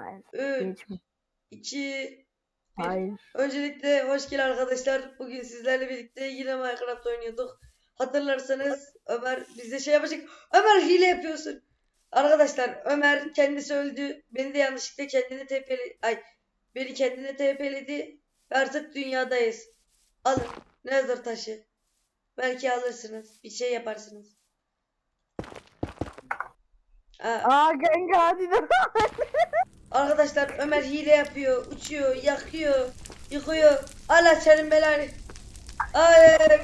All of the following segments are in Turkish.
Hayır. 3, Geçme. 2, Bir. Hayır. Öncelikle hoş geldin arkadaşlar. Bugün sizlerle birlikte yine Minecraft oynuyorduk. Hatırlarsanız Ömer bize şey yapacak. Ömer hile yapıyorsun. Arkadaşlar Ömer kendisi öldü. Beni de yanlışlıkla kendini TP'li ay beni kendine TP'ledi. Ve artık dünyadayız. Alın. Nether taşı. Belki alırsınız. Bir şey yaparsınız. Aa, Aa kanka hadi de. Arkadaşlar Ömer hile yapıyor, uçuyor, yakıyor, yıkıyor. Allah senin belanı. Hayır.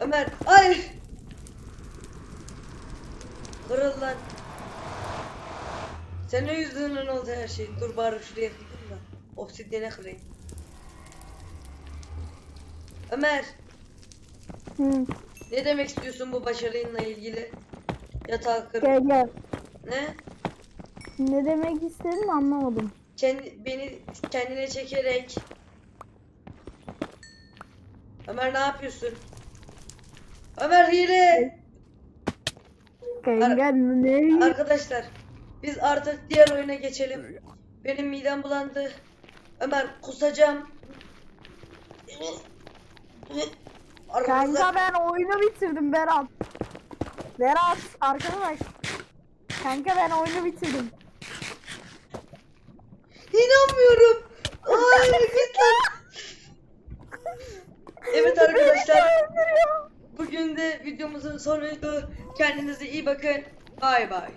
Ömer, hayır. Kırıl lan. Senin yüzünden oldu her şey. Dur bari şuraya kırayım da. Obsidyene kırayım. Ömer, Hı, ne demek istiyorsun bu başarıyla ilgili? Yatağı kır. gel gel. Ne? Ne demek istedim anlamadım. Kendi, beni kendine çekerek Ömer ne yapıyorsun? Ömer hile! Kanka ne? Arkadaşlar biz artık diğer oyuna geçelim. Benim midem bulandı. Ömer kusacağım. Kanka ben oyunu bitirdim Berat. Berat arkana bak. Kanka ben oyunu bitirdim. İnanmıyorum. Ay git lan. Evet arkadaşlar. Bugün de videomuzun sonuydu. Kendinize iyi bakın. Bay bay.